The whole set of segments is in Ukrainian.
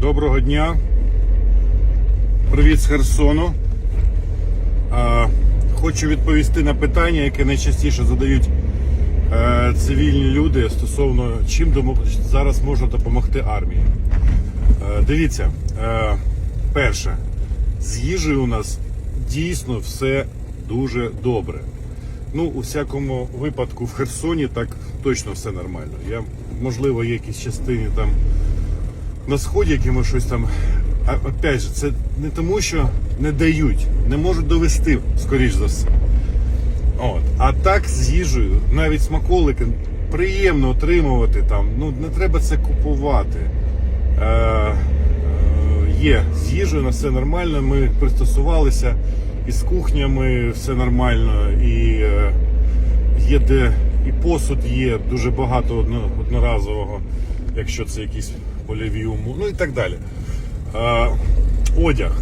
Доброго дня. Привіт з Херсону. Хочу відповісти на питання, яке найчастіше задають е, цивільні люди стосовно чим зараз можна допомогти армії. Е, дивіться, е, перше, з їжею у нас дійсно все дуже добре. Ну, у всякому випадку в Херсоні так точно все нормально. Я, можливо, є якісь частини там на сході, ми щось там. А опять же, це не тому, що не дають, не можуть довести, скоріш за все. От. А так з їжею, навіть смаколики, приємно отримувати там. Ну не треба це купувати. Е, е, є з їжею на все нормально. Ми пристосувалися і з кухнями все нормально, і е, є де і посуд є дуже багато одно- одноразового, якщо це якісь польові ну і так далі. А, одяг.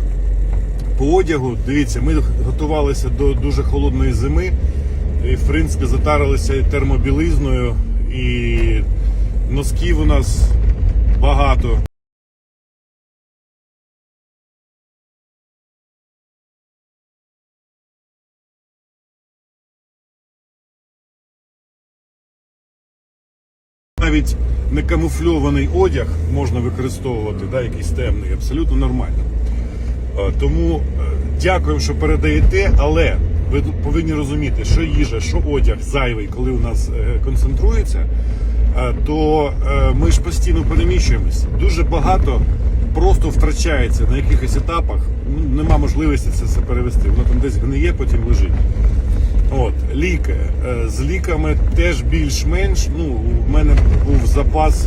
По одягу, дивіться, ми готувалися до дуже холодної зими і, в принципі, затарилися і термобілизною, і носків у нас багато. Навіть не камуфльований одяг можна використовувати, да, якийсь темний, абсолютно нормально. Е, Тому е, дякуємо, що передаєте, але ви повинні розуміти, що їжа, що одяг зайвий, коли у нас е, концентрується, то ми ж постійно переміщуємось. Дуже багато просто втрачається на якихось етапах. Нема можливості це все перевести. Воно там десь гниє, потім лежить. От, ліки. Е, З ліками теж більш-менш. Ну, у мене був запас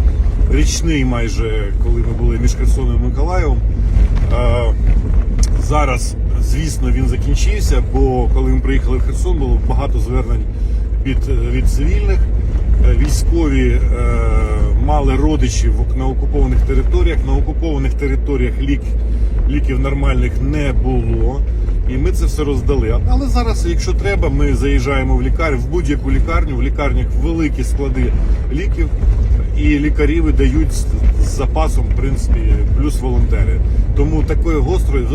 річний майже, коли ми були між Херсоном і Миколаєвом. Е, Зараз, звісно, він закінчився, бо коли ми приїхали в Херсон, було багато звернень від, від цивільних. Е, Військові е, мали родичів на окупованих територіях. На окупованих територіях лік, ліків нормальних не було. І ми це все роздали. Але зараз, якщо треба, ми заїжджаємо в лікарню, в будь-яку лікарню. В лікарнях великі склади ліків, і лікарі видають з запасом, в принципі, плюс волонтери. Тому такої гострої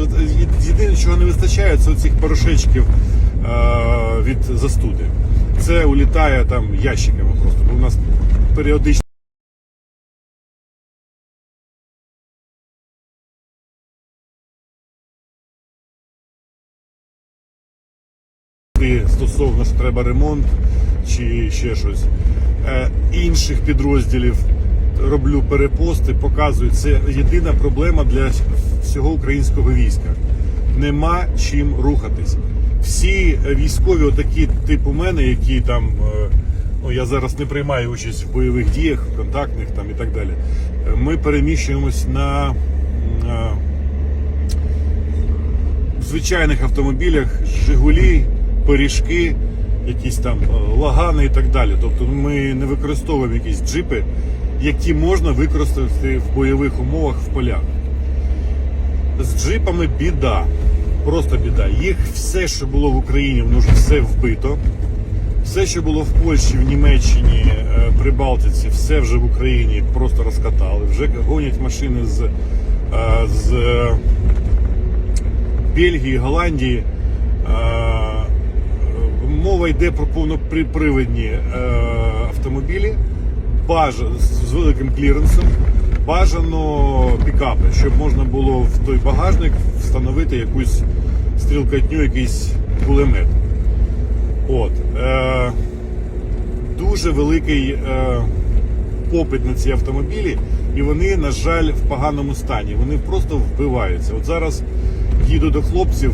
єдине, чого не вистачає, це цих порошечків е, від застуди. Це улітає там ящиками просто, бо у нас періодично. Стосовно що треба ремонт чи ще щось. Е, інших підрозділів роблю перепости, показую. Це єдина проблема для всього українського війська. Нема чим рухатись. Всі військові, отакі типу мене, які там. е, Ну, я зараз не приймаю участь в бойових діях, контактних там і так далі. Е, Ми переміщуємось на, на звичайних автомобілях Жигулі, пиріжки, якісь там е, лагани і так далі. Тобто ми не використовуємо якісь джипи, які можна використати в бойових умовах в полях. З джипами біда. Просто біда. Їх все, що було в Україні, воно вже все вбито. Все, що було в Польщі, в Німеччині, е, при Балтиці, все вже в Україні просто розкатали. Вже гонять машини з, е, з Бельгії, Голландії. Е, Мова йде про повнопривідні е, автомобілі, бажано з великим кліренсом, бажано пікапи, щоб можна було в той багажник встановити якусь стрілкатню, якийсь кулемет. От. Е, дуже великий е, попит на ці автомобілі, і вони, на жаль, в поганому стані. Вони просто вбиваються. От зараз їду до хлопців.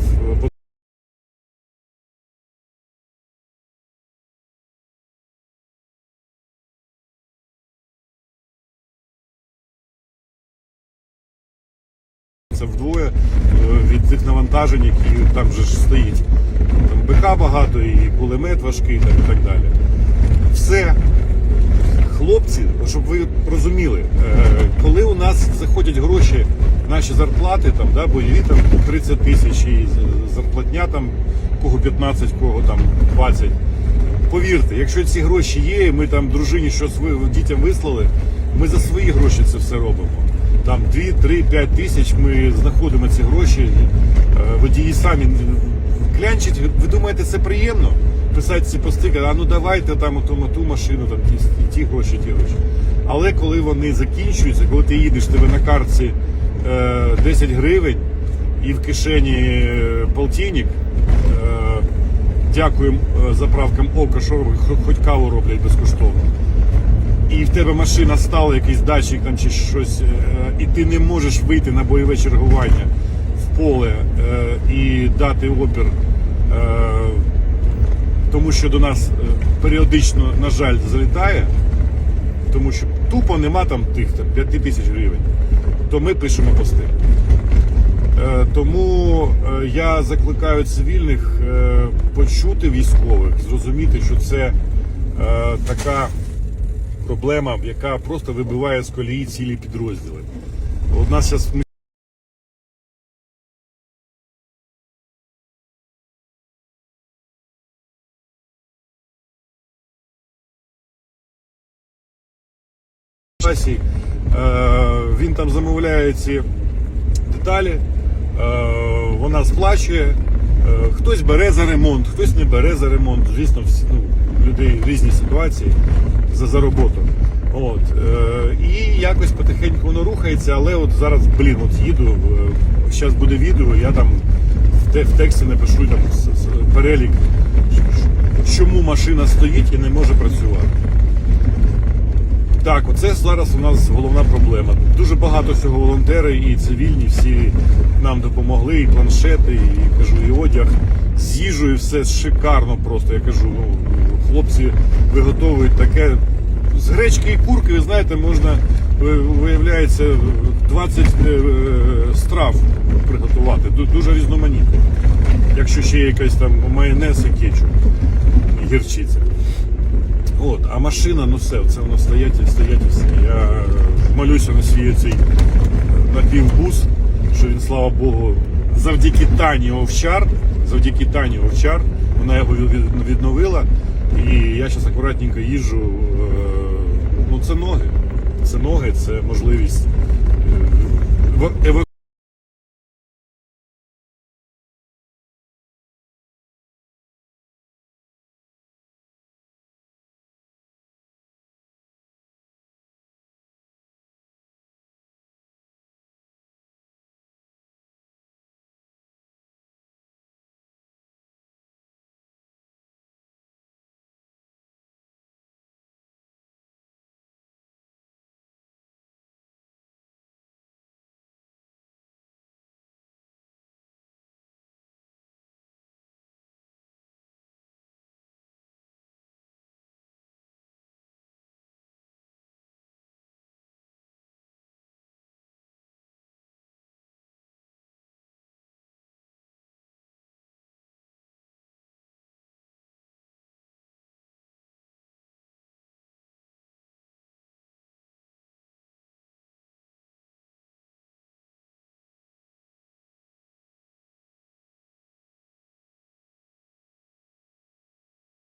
Навантажень, які там же ж стоїть. Там БК багато і кулемет важкий там, і так далі. Все. Хлопці, щоб ви розуміли, е, коли у нас заходять гроші, наші зарплати, там, да, бойові там 30 тисяч і зарплатня там кого 15, кого там 20. Повірте, якщо ці гроші є, і ми там дружині щось дітям вислали, Ми за свої гроші це все робимо. Там 2, 3, 5 тисяч ми знаходимо ці гроші. Е, Водії самі клянчать. Ви- думаєте, це приємно? Писати ці пости, а ну давайте там ту, ту машину, там ті, ті гроші, ті гроші. Але коли вони закінчуються, коли ти їдеш, тебе на картці е, 10 гривень і в кишені е, полтинник, е, дякуємо е, заправкам ока, що хоч каву роблять безкоштовно. І в тебе машина стала, якийсь датчик там чи щось, е, і ти не можеш вийти на бойове чергування поле е, і дати опір. е, Тому що до нас е, періодично, на жаль, залітає, тому що тупо нема там тих там, 5 тисяч гривень, то ми пишемо пости. Тому я закликаю цивільних почути військових, зрозуміти, що це така проблема, яка просто вибиває з колії цілі підрозділи. У нас зараз часі е, він там замовляє ці деталі, е, вона сплачує. Е, хтось бере за ремонт, хтось не бере за ремонт. Звісно, ну, людей різні ситуації за, за роботу. От, і якось потихеньку воно рухається, але от зараз, блін, от їду, зараз буде відео, я там в, те, в тексті напишу там перелік, чому машина стоїть і не може працювати. Так, оце зараз у нас головна проблема. Дуже багато всього волонтери і цивільні всі нам допомогли, і планшети, і кажу, і одяг з їжею все шикарно просто. Я кажу, ну хлопці виготовують таке. З гречки і курки, ви знаєте, можна виявляється 20 е, страв приготувати. Дуже різноманітно. Якщо ще є якийсь там майонез і кетчуп, і гірчиця. От, а машина, ну все, це воно стоять і стоять і все. Я е, молюся на свій цей напівбус, що він, слава Богу, завдяки Тані Овчар, завдяки Тані Овчар, вона його від- від- відновила. І я зараз акуратненько їжджу. е, Ну, це ноги. Це ноги, це можливість е,